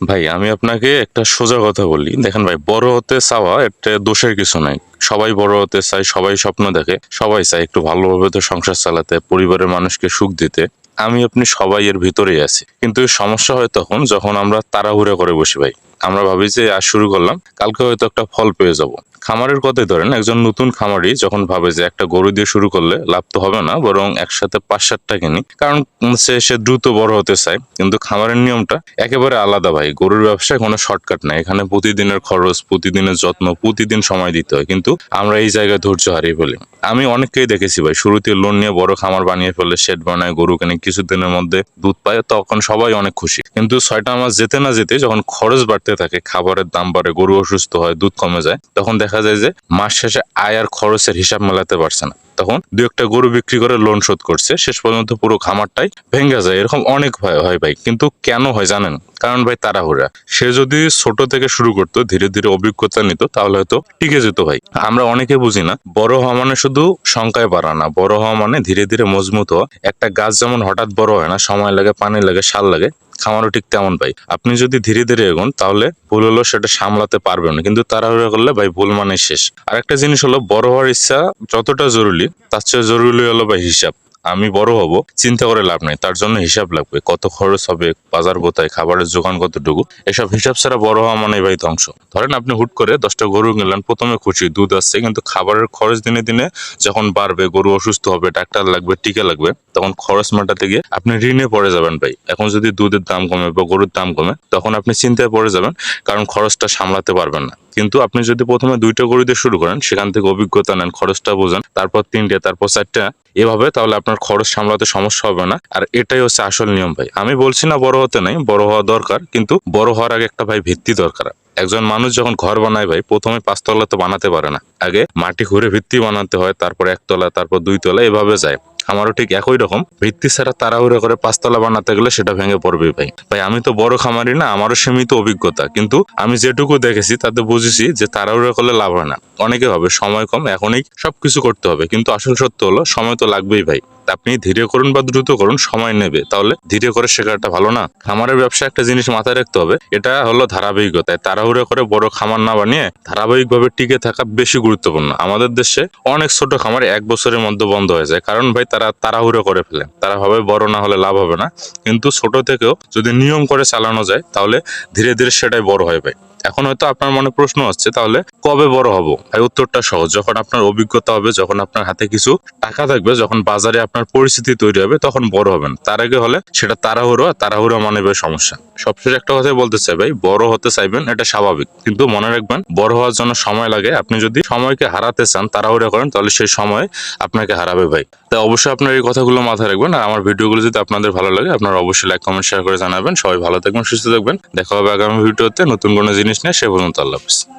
ভাই, আমি আপনাকে একটা সোজা কথা বলি। দেখেন ভাই, বড় হতে চাওয়া একটা দোষের কিছু নাই। সবাই বড় হতে চায়, সবাই স্বপ্ন দেখে, সবাই চায় একটু ভালোভাবে তো সংসার চালাতে, পরিবারের মানুষকে সুখ দিতে। আমি আপনি সবাই এর ভিতরেই আছি। কিন্তু সমস্যা হয় তখন যখন আমরা তাড়াহুড়া করে বসি ভাই। আমরা ভাবি যে, আজ শুরু করলাম, কালকে হয়তো একটা ফল পেয়ে যাব। খামারের কথাই ধরেন, একজন নতুন খামারি যখন ভাবে যে, একটা গরু দিয়ে শুরু করলে লাভ তো হবে না, বরং একসাথে পাঁচ সাতটা কিনি। কারণ সে সে দ্রুত বড় হতে চায়, কিন্তু খামারের নিয়মটা একেবারে আলাদা ভাই। গরুর ব্যবসায় কোনো শর্টকাট নাই। এখানে প্রতিদিনের খরচ, প্রতিদিনের যত্ন, প্রতিদিন সময় দিতে হয়। কিন্তু আমরা এই জায়গায় ধৈর্য হারিয়ে ফেলি। আমি অনেককেই দেখেছি ভাই, শুরুতে লোন নিয়ে বড় খামার বানিয়ে ফেলে, শেড বানায়, গরু কিনে, কিছুদিনের মধ্যে দুধ পায়, তখন সবাই অনেক খুশি। কিন্তু ছয়টা মাস যেতে না যেতে যখন খরচ বাড়তে থাকে, খাবারের দাম বাড়ে, গরু অসুস্থ হয়, দুধ কমে যায়, তখন দেখা যায় যে মাস শেষে আয় আর খরচের হিসাব মেলাতে পারছে না। তখন দু একটা গরু বিক্রি করে লোন শোধ করছে। শেষ পর্যন্ত পুরো খামারটাই ভেঙে যায়। এরকম অনেক হয় ভাই। কিন্তু কেন হয় জানেন? কারণ ভাই তাড়াহুড়া। সে যদি ছোট থেকে শুরু করতো, ধীরে ধীরে অভিজ্ঞতা নিত, তাহলে হয়তো টিকে যেত ভাই। আমরা অনেকে বুঝি না, বড় হওয়া মানে শুধু সংখ্যায় বাড়া না। বড় হওয়া মানে ধীরে ধীরে মজবুত হওয়া। একটা গাছ যেমন হঠাৎ বড় হয় না, সময় লাগে, পানি লাগে সাল লাগে, খামারও ঠিক তেমন ভাই। আপনি যদি ধীরে ধীরে এগোন, তাহলে ভুল হলো সেটা সামলাতে পারবেন না। কিন্তু তাড়াহুড়া করলে ভাই ভুল মানে শেষ। আর একটা জিনিস হলো, বড় হওয়ার ইচ্ছা যতটা জরুরি, তার চেয়ে জরুরি হলো ভাই হিসাব। আমি বড় হব, চিন্তা করে লাভ নেই, তার জন্য হিসাব লাগবে, কত খরচ হবে, বাজার কোথায়, খাবারের যোগান কতটুকু, এসব হিসাব ছাড়া বড় হওয়া মানে ভাই ধ্বংস ধরেন আপনি হুট করে দশটা গরু কিনলেন, প্রথমে খুশি, দুধ আসছে, কিন্তু খাবারের খরচ দিনে দিনে যখন বাড়বে, গরু অসুস্থ হবে, ডাক্তার লাগবে, টিকা লাগবে, তখন খরচ মেটাতে গিয়ে আপনি ঋণে পড়ে যাবেন ভাই। এখন যদি দুধের দাম কমে বা গরুর দাম কমে, তখন আপনি চিন্তায় পড়ে যাবেন, কারণ খরচটা সামলাতে পারবেন না। কিন্তু আপনি যদি প্রথমে দুইটা গরু দিয়ে শুরু করেন, সেখান থেকে অভিজ্ঞতা নেন, খরচটা বোঝেন, তারপর তিনটে, তারপর চারটা, এভাবে তাহলে আপনার খরচ সামলাতে সমস্যা হবে না। আর এটাই হচ্ছে আসল নিয়ম ভাই। আমি বলছি না বড় হতে নাই, বড় হওয়া দরকার, কিন্তু বড় হওয়ার আগে একটা ভাই ভিত্তি দরকার। একজন মানুষ যখন ঘর বানায় ভাই, প্রথমে পাঁচতলা তো বানাতে পারে না। আগে মাটি ঘুরে ভিত্তি বানাতে হয়, তারপর একতলা, তারপর দুই তলা এভাবে যায়। আমারও ঠিক একই রকম। ভিত্তি ছাড়া তাড়াহুড়ো করে পাঁচতলা বানাতে গেলে সেটা ভেঙে পড়বে ভাই। ভাই, আমি তো বড় খামারি না, আমারও সীমিত অভিজ্ঞতা। কিন্তু আমি যেটুকু দেখেছি, তাতে বুঝেছি যে তাড়াহুড়ো করলে লাভ হয় না। অনেকে হবে সময় কম, এখনই সবকিছু করতে হবে। কিন্তু আসল সত্য হলো, সময় তো লাগবেই ভাই। আপনি ধীরে করুন বা দ্রুত করুন, সময় নেবে। তাহলে ধীরে করে শেখাটা ভালো না। খামারের ব্যবসা একটা জিনিস মাথায় রাখতে হবে। এটা হলো ধারাবাহিকতায় তাড়াহুড়ো করে বড় খামার না বানিয়ে ধারাবাহিকভাবে টিকে থাকা বেশি গুরুত্বপূর্ণ। আমাদের দেশে অনেক ছোট খামার এক বছরের মধ্যে বন্ধ হয়ে যায়। কারণ ভাই, তারা তাড়াহুড়ো করে ফেলে। তারা ভাবে বড় না হলে লাভ হবে না। কিন্তু ছোট থেকেও যদি নিয়ম করে চালানো যায়, তাহলে ধীরে ধীরে সেটাই বড় হয় ভাই। এখন হয়তো আপনার মনে প্রশ্ন আসছে, তাহলে কবে বড় হব? ভাই, উত্তরটা সহজ। যখন আপনার অভিজ্ঞতা হবে, যখন আপনার হাতে কিছু টাকা থাকবে, যখন বাজারে আপনার পরিস্থিতি তৈরি হবে, তখন বড় হবেন। তার আগে হলে সেটা তাড়াহুড়ো, আর তাড়াহুড়ো মানে সমস্যা। সবশেষে একটা কথাই বলতে চাই ভাই, বড় হতে চাইবেন, এটা স্বাভাবিক। কিন্তু মনে রাখবেন, বড় হওয়ার জন্য সময় লাগে। আপনি যদি সময়কে হারাতে চান, তাড়াহুড়ো করেন, তাহলে সেই সময় আপনাকে হারাবে ভাই। তাই অবশ্যই আপনার এই কথাগুলো মাথায় রাখবেন, আর আমার ভিডিওগুলো যদি আপনাদের ভালো লাগে, আপনারা অবশ্যই লাইক কমেন্ট শেয়ার করে জানাবেন। সবাই ভালো থাকবেন, সুস্থ থাকবেন। দেখা হবে আগামী ভিডিওতে নতুন কোনো জিনিস নিয়ে, সে পর্যন্ত আল্লাহ হাফিজ।